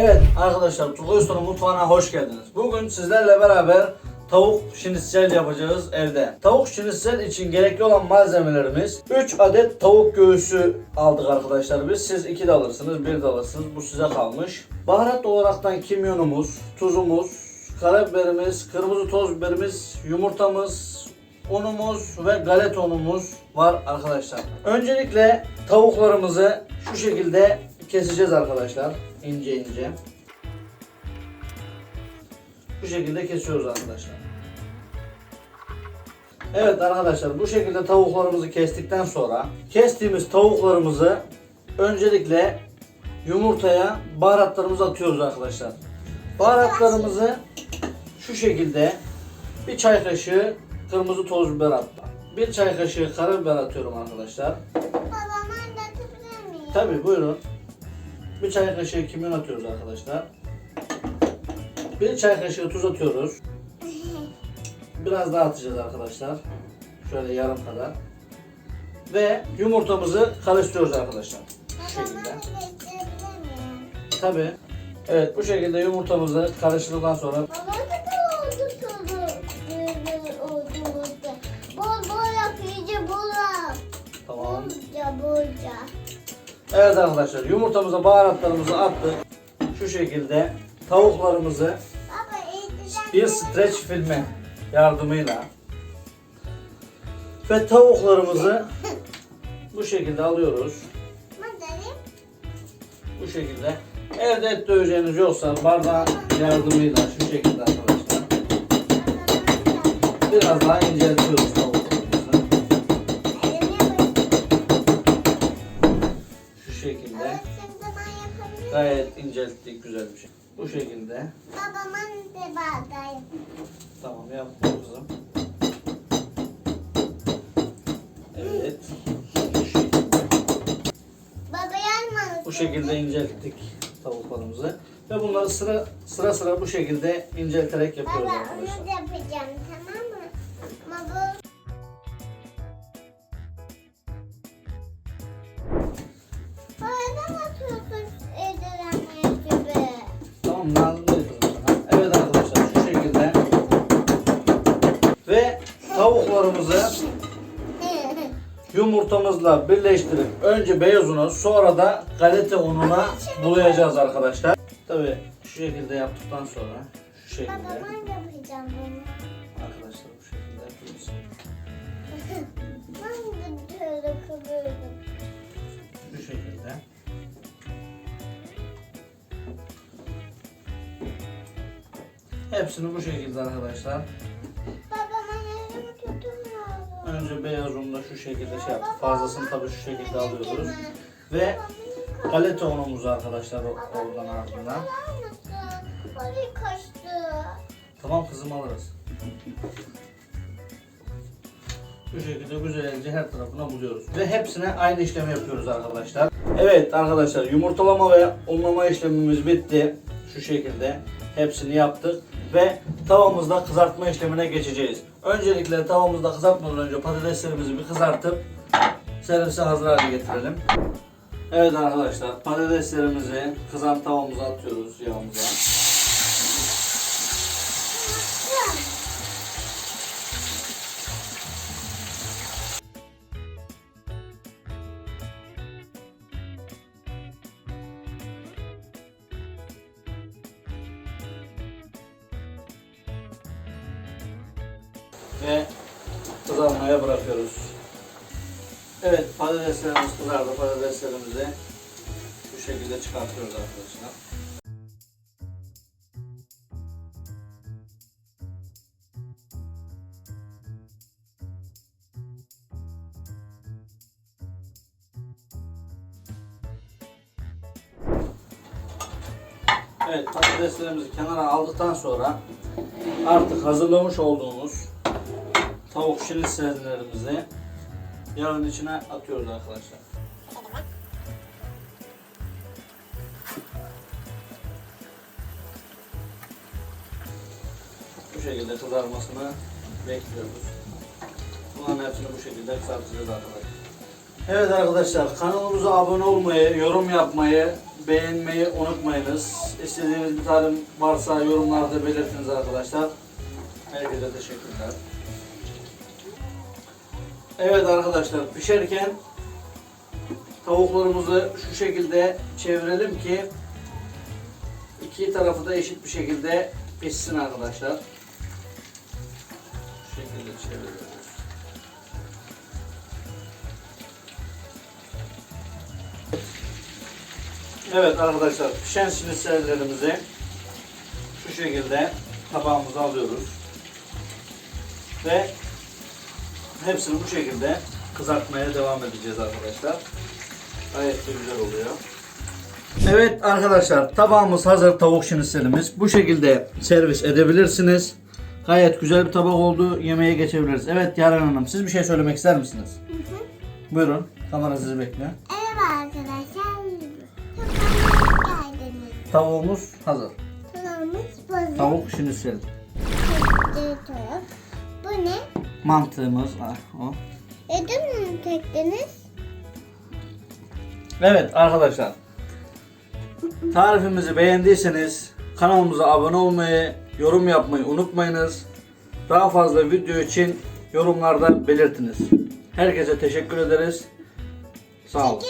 Evet arkadaşlar Turgay Usta'nın mutfağına hoş geldiniz. Bugün sizlerle beraber tavuk şinitsel yapacağız evde. Tavuk şinitsel için gerekli olan malzemelerimiz 3 adet tavuk göğsü aldık arkadaşlar biz. Siz 2 de alırsınız, 1 de alırsınız. Bu size kalmış. Baharat olaraktan kimyonumuz, tuzumuz, karabiberimiz, kırmızı toz biberimiz, yumurtamız, unumuz ve galeta unumuz var arkadaşlar. Öncelikle tavuklarımızı şu şekilde keseceğiz arkadaşlar. İnce ince. Bu şekilde kesiyoruz arkadaşlar. Evet arkadaşlar bu şekilde tavuklarımızı kestikten sonra kestiğimiz tavuklarımızı öncelikle yumurtaya baharatlarımızı atıyoruz arkadaşlar. Baharatlarımızı şu şekilde bir çay kaşığı kırmızı toz biber attım. Bir çay kaşığı karabiber atıyorum arkadaşlar. Babama anlatabilir miyim? Tabi buyurun. Bir çay kaşığı kimyon atıyoruz arkadaşlar. Bir çay kaşığı tuz atıyoruz. Biraz daha atacağız arkadaşlar. Şöyle yarım kadar. Ve yumurtamızı karıştırıyoruz arkadaşlar. Babama şekilde. Tabi. Evet bu şekilde yumurtamızı karıştırdıktan sonra Evet arkadaşlar yumurtamıza baharatlarımızı attık. Şu şekilde tavuklarımızı bir streç filmi yardımıyla ve tavuklarımızı bu şekilde alıyoruz. Bu şekilde. Evde et döveceğiniz yoksa bardağın yardımıyla şu şekilde arkadaşlar. Biraz daha inceltiyoruz tavuklarımızı. Gayet incelttik güzel bir şey. Bu şekilde. Babamın de bardayım. Tamam yaptım kızım. Evet. Baba yanmadı. Bu şekilde incelttik tavuklarımızı. Ve bunları sıra sıra sıra bu şekilde incelterek yapıyoruz Baba arkadaşlar. onu da yapacağım tamam Evet arkadaşlar şu şekilde. Ve tavuklarımızı yumurtamızla birleştirip önce beyaz unu sonra da galeta ununa bulayacağız arkadaşlar. Tabi şu şekilde yaptıktan sonra şu şekilde Baba ben yapacağım bunu. Hepsini bu şekilde arkadaşlar. Baba ben elimi. Önce beyaz unla şu şekilde şey yaptık. Fazlasını tabii şu şekilde alıyoruz. Ve galeta unumuzu arkadaşlar oradan ardından. Tamam kızım alırız. Bu şekilde güzelce her tarafına buluyoruz. Ve hepsine aynı işlemi yapıyoruz arkadaşlar. Evet arkadaşlar yumurtalama ve unlama işlemimiz bitti. Şu şekilde hepsini yaptık. Ve tavamızda kızartma işlemine geçeceğiz. Öncelikle tavamızda kızartmadan önce patateslerimizi bir kızartıp servise hazır hale getirelim. Evet arkadaşlar patateslerimizi kızan tavamıza atıyoruz yağımıza. Ve kızarmaya bırakıyoruz. Evet patateslerimiz kızardı. Patateslerimizi bu şekilde çıkartıyoruz arkadaşlar. Evet patateslerimizi kenara aldıktan sonra artık hazırlamış olduğumuz tavuk şinitsellerimizi yağın içine atıyoruz arkadaşlar. Bu şekilde kızarmasını bekliyoruz. Bunların hepsini bu şekilde kızartacağız arkadaşlar. Evet arkadaşlar kanalımıza abone olmayı, yorum yapmayı, beğenmeyi unutmayınız. İstediğiniz bir tarif varsa yorumlarda belirtiniz arkadaşlar. Herkese teşekkürler. Evet arkadaşlar pişerken tavuklarımızı şu şekilde çevirelim ki iki tarafı da eşit bir şekilde pişsin arkadaşlar. Şu şekilde çeviriyoruz. Evet arkadaşlar pişen şinitsellerimizi şu şekilde tabağımıza alıyoruz. Ve hepsini bu şekilde kızartmaya devam edeceğiz arkadaşlar. Gayet de güzel oluyor. Evet arkadaşlar tabağımız hazır tavuk şinitselimiz. Bu şekilde servis edebilirsiniz. Gayet güzel bir tabak oldu. Yemeğe geçebiliriz. Evet Yaren Hanım siz bir şey söylemek ister misiniz? Buyurun. Kamera sizi bekliyor. Evet arkadaşlar. Tavuğumuz hazır. Tavamız bazı. Tavuk şinitsel. taraf. Bu ne? Mantığımız ah, o. Neden mi tektiniz? Evet arkadaşlar. Tarifimizi beğendiyseniz kanalımıza abone olmayı, yorum yapmayı unutmayınız. Daha fazla video için yorumlarda belirtiniz. Herkese teşekkür ederiz. Sağ olun.